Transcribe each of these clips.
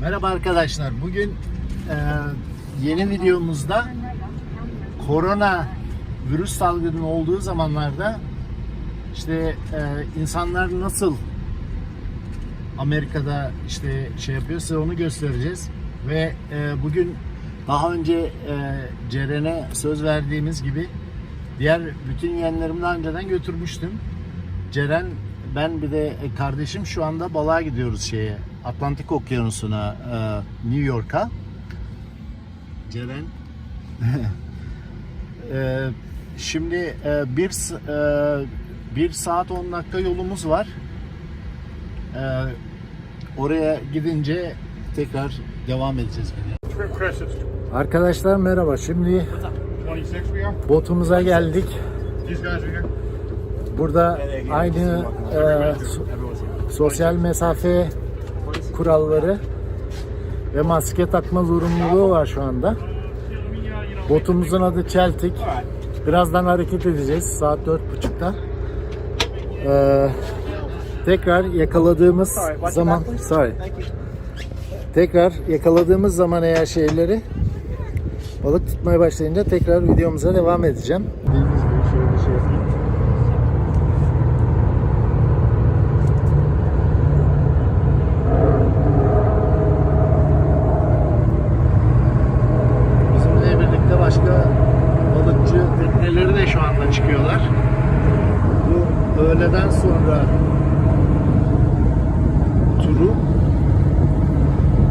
Merhaba arkadaşlar. Bugün e, yeni videomuzda korona virüs salgının olduğu zamanlarda işte e, insanlar nasıl Amerika'da işte şey yapıyor size onu göstereceğiz. Ve e, bugün daha önce e, Ceren'e söz verdiğimiz gibi diğer bütün yeğenlerimi daha önceden götürmüştüm. Ceren ben bir de kardeşim şu anda balığa gidiyoruz şeye Atlantik Okyanusu'na e, New York'a. Ceren E, şimdi e, bir e, bir saat 10 dakika yolumuz var. E, oraya gidince tekrar devam edeceğiz. Arkadaşlar merhaba. Şimdi 26 we are. botumuza geldik. These guys are here. Burada aynı e, so- sosyal mesafe kuralları ve maske takma zorunluluğu var şu anda. Botumuzun adı Celtic. Birazdan hareket edeceğiz saat dört buçukta. Ee, tekrar yakaladığımız zaman sorry. Tekrar yakaladığımız zaman eğer şeyleri balık tutmaya başlayınca tekrar videomuza devam edeceğim. Bildiğiniz gibi şöyle şey. Bizimle birlikte başka balıkçı tekneleri de şu anda çıkıyorlar. Bu öğleden sonra turu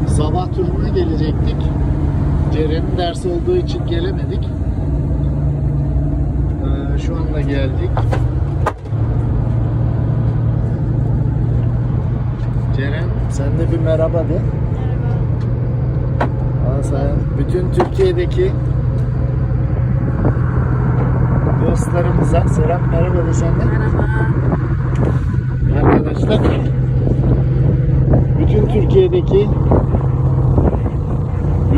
sabah turuna gelecektik. Ceren'in dersi olduğu için gelemedik. Ee, şu anda geldik. Ceren sen de bir merhaba de. Aa, sen bütün Türkiye'deki dostlarımıza selam merhaba de sen de. Arkadaşlar bütün Türkiye'deki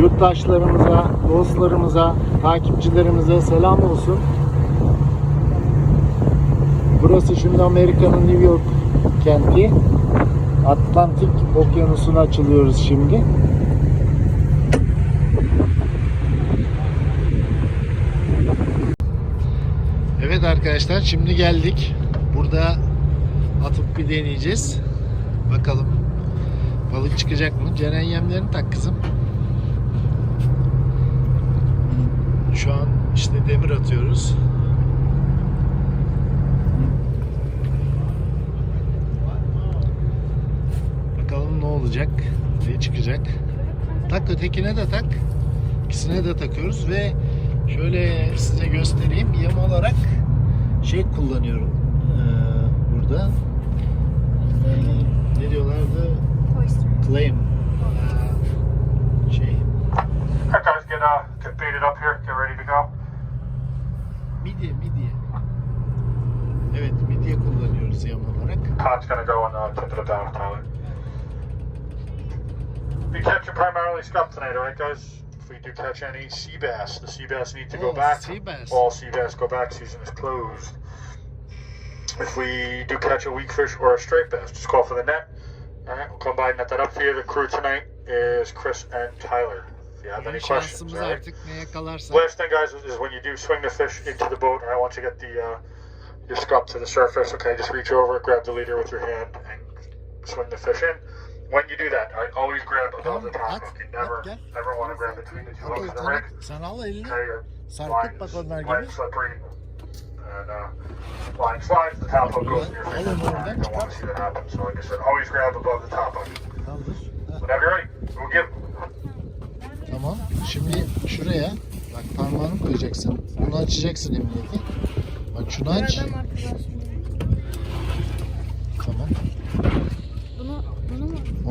yurttaşlarımıza, dostlarımıza, takipçilerimize selam olsun. Burası şimdi Amerika'nın New York kenti. Atlantik Okyanusu'na açılıyoruz şimdi. Evet arkadaşlar şimdi geldik. Burada atıp bir deneyeceğiz. Bakalım balık çıkacak mı? Ceren yemlerini tak kızım. Şu an işte demir atıyoruz. Bakalım ne olacak, ne çıkacak. Tak ötekine de tak. İkisine de takıyoruz ve şöyle size göstereyim. Yem olarak şey kullanıyorum ee, burada. Ee, ne diyorlardı? Claim. Şey, Alright, guys, get uh, get baited up here. Get ready to go. midye, midye. Evet, midye kullanıyoruz yem olarak. Todd's gonna go and uh, tip it down, Tyler. Be catching primarily scup tonight, alright, guys? If we do catch any sea bass, the sea bass need to Oh, go back. sea bass. All sea bass go back. Season is closed. If we do catch a weak fish or a straight bass, just call for the net. Alright, we'll come by and net that up for you. The crew tonight is Chris and Tyler. If you have any questions, Şansımız alright? artık ne yakalarsak. Last thing, guys, is when you do swing the fish into the boat, I want you to get the uh, your scup to the surface. Okay, just reach over, grab the leader with your hand, and swing the fish in. When you do that, I always grab above the top at. You never, at, gel. never want to grab between the two hooks of the oltanı, rig. sen al elini. Sarkıt line bak onlar gibi. slippery, and uh, line slides. The top hook goes in your oradan You don't want to çıkar. see that happen. So, like I said, always grab above the top hook. Kaldır. Heh, Whenever you're ready, we'll give. Tamam. Şimdi şuraya bak parmağını koyacaksın. Bunu açacaksın emniyeti. Bak şunu aç. Tamam.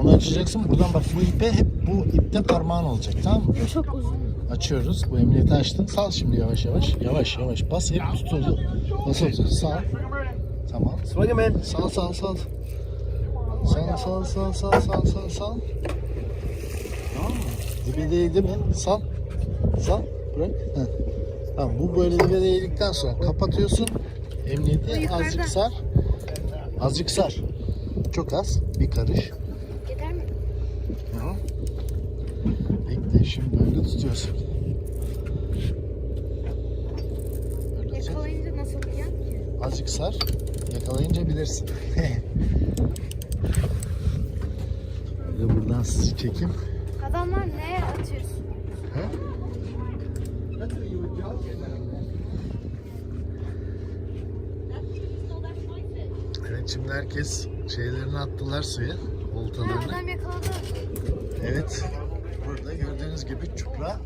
Onu açacaksın. Buradan bak bu ipe hep bu ipte parmağın olacak. Tamam mı? Çok uzun. Açıyoruz. Bu emniyeti açtın. Sal şimdi yavaş yavaş. Yavaş yavaş. Bas hep tutuldu. Basıl. Sal. Tamam. İn. Sal sal sal. Sal sal sal sal sal sal sal. Tamam mı? Dibe değdi mi? Sal. Sal. Bırak. Heh. Tamam bu böyle dibe değdikten sonra kapatıyorsun. Emniyeti azıcık sar. Azıcık sar. Çok az. Bir karış. Şimdi böyle tutuyorsun. Böyle. Yakalayınca nasıl yapacağım ki? Azıcık sar. Yakalayınca bilirsin. Böyle buradan sizi çekeyim. Adamlar neye atıyorsun? He? Evet şimdi herkes şeylerini attılar suya. Ha, Oltalarını. adam yakaladı. Evet. Burada gördüğünüz gibi çupra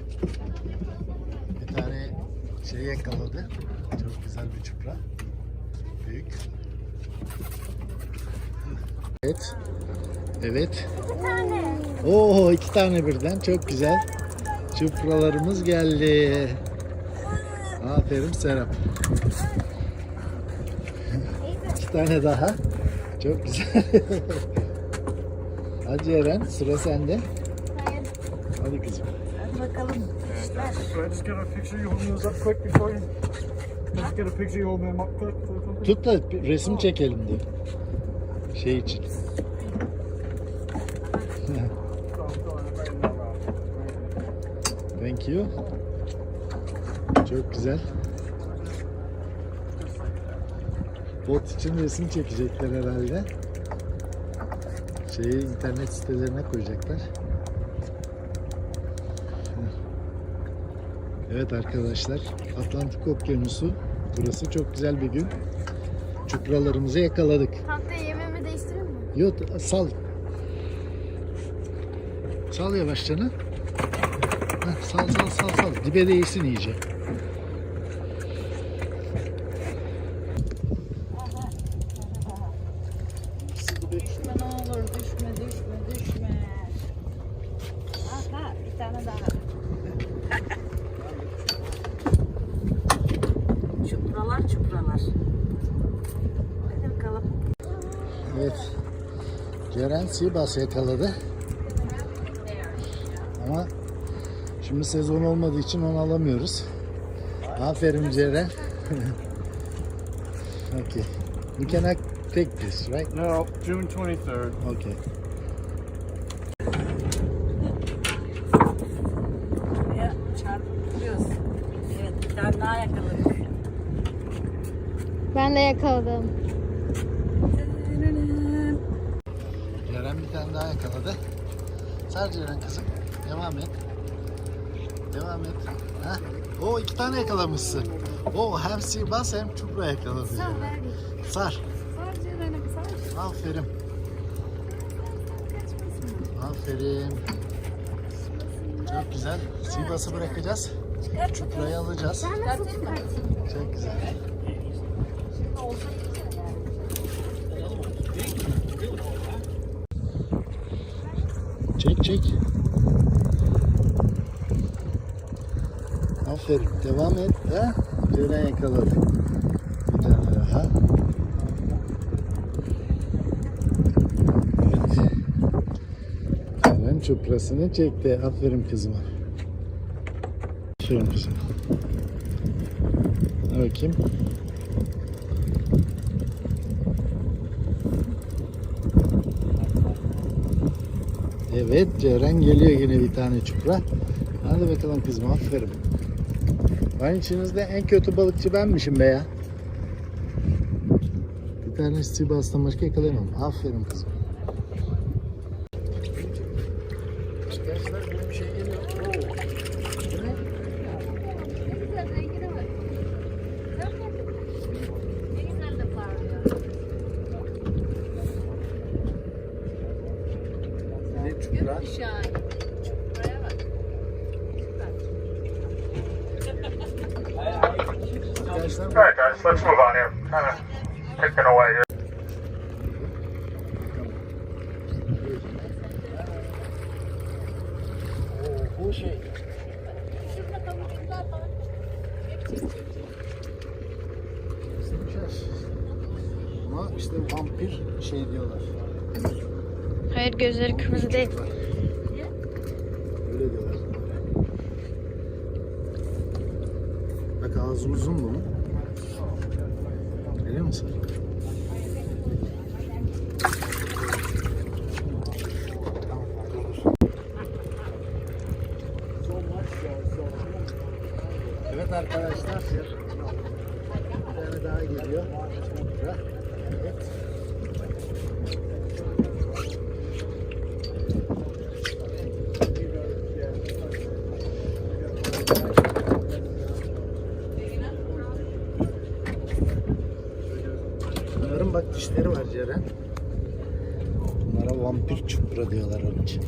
bir tane şey yakaladı. Çok güzel bir çupra. Büyük. Evet. Evet. Bir tane. Oo iki tane birden çok güzel. Çupralarımız geldi. Aferin Serap. iki tane daha. Çok güzel. Hadi Eren sıra sende. Hadi kızım. Hadi bakalım. İşler. So I just get a picture, you hold those up quick before you. Just get a picture, you hold them up quick. for the company. Tut da bir resim çekelim diye. Şey için. Thank you. Çok güzel. Bot için resim çekecekler herhalde. Şeyi internet sitelerine koyacaklar. Evet arkadaşlar, Atlantik Okyanusu. Burası çok güzel bir gün. Çupralarımızı yakaladık. Haftaya yemeğimi değiştireyim mi? Yok sal. Sal yavaşça. Heh, sal sal sal sal. Dibe değsin iyice. Düşme ne olur düşme düşme düşme. Aha bir tane daha. çupralar çupralar. Hadi bakalım. Evet. Ceren Sibas yakaladı. Ama şimdi sezon olmadığı için onu alamıyoruz. Aferin Ceren. okay. We cannot take this, right? No, June 23rd. Okay. Çarpıyoruz. Evet bir tane daha yakaladık. Ben de yakaladım. Sar Ceren kızım. Devam et. Devam et. Ha? O iki tane yakalamışsın. O hem sihirbaz hem çupra yakaladı. Yani. ver. Sar. Sar Ceren'im sar. Aferin. Aferin. Çok güzel. Sibas'ı bırakacağız. Çuprayı alacağız. Çok güzel. Çek. Aferin. Devam et. Ha? Ceren yakaladı. Bir tane daha. Evet. Ceren çuprasını çekti. Aferin kızıma. Aferin kızım. Dur Bakayım. Evet Ceren geliyor yine bir tane çupra. Hadi bakalım kızım aferin. Ben içinizde en kötü balıkçı benmişim be ya. Bir tane Sivas'tan başka yakalayamam. Aferin kızım. Arkadaşlar bir şey geliyor. Oo. Bu ne? Ne güzel rengine bak. Sen mi? Ne güzel de parlıyor. Ne çupra? Şahane. Çupraya bak. Arkadaşlar Alright, guys, let's move on here. Kind of picking away here. Oo, bu şey. Sıkışar. Ama işte vampir şey diyorlar. Hayır gözleri kırmızı değil. Öyle diyorlar. Bak ağzı uzun bunun. Görüyor musun? arkadaşlar. Bir tane daha geliyor. Burada. Evet. Bunların bak dişleri var Ceren. Bunlara çupra diyorlar onun için.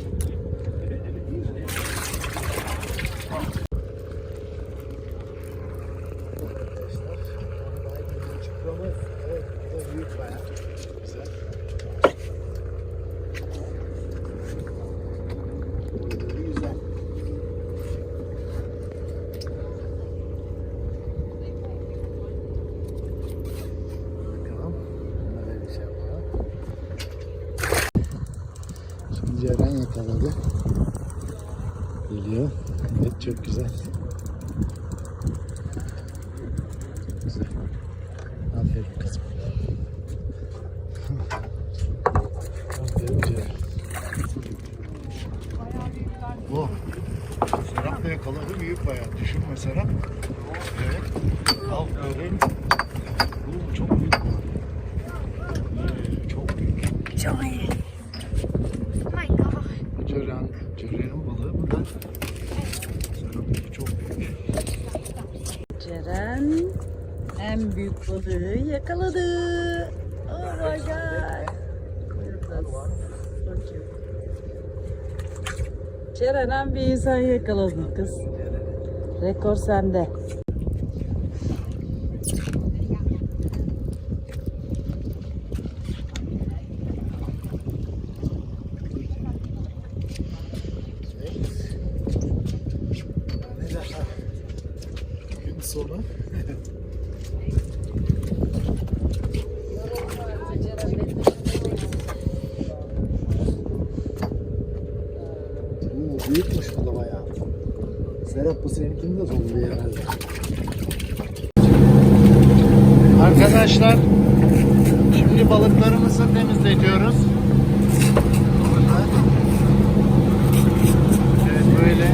Evet, büyük bayağı. Güzel. Boyları güzel. Bakalım. Bunlara bir şey yapalım. Şimdi Ceren yakaladı. Geliyor. Evet çok güzel. Güzel. Aferin kızım. Aferin Ceren. Bu. Serap da yakaladı büyük bayağı. Düşünme Serap. Evet. Aferin. Bu çok büyük bu. Ee, Çok büyük. Çok iyi. Oh my god. Ceren, Ceren'in balığı bu da. Serap çok büyük. Ceren en büyük balığı yakaladı. Oh my god. Ceren en büyüğü sen yakaladın kız. Rekor sende. Ne daha? Gün sonu. Oo, büyükmüş bu da bayağı. Serap bu seninkini de zorluyor herhalde. Arkadaşlar şimdi balıklarımızı temizletiyoruz. Evet böyle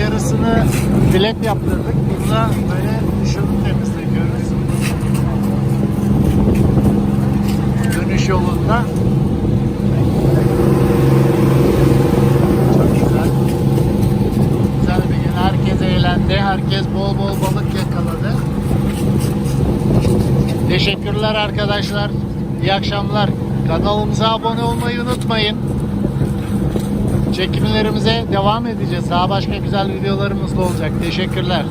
yarısını bilet yaptırdık. Burada böyle şunu temizletiyoruz. Dönüş yolunda. Çok güzel. Güzel bir gün. Herkes eğlendi. Herkes bol bol balık yakaladı. Teşekkürler arkadaşlar. İyi akşamlar. Kanalımıza abone olmayı unutmayın. Çekimlerimize devam edeceğiz. Daha başka güzel videolarımız da olacak. Teşekkürler.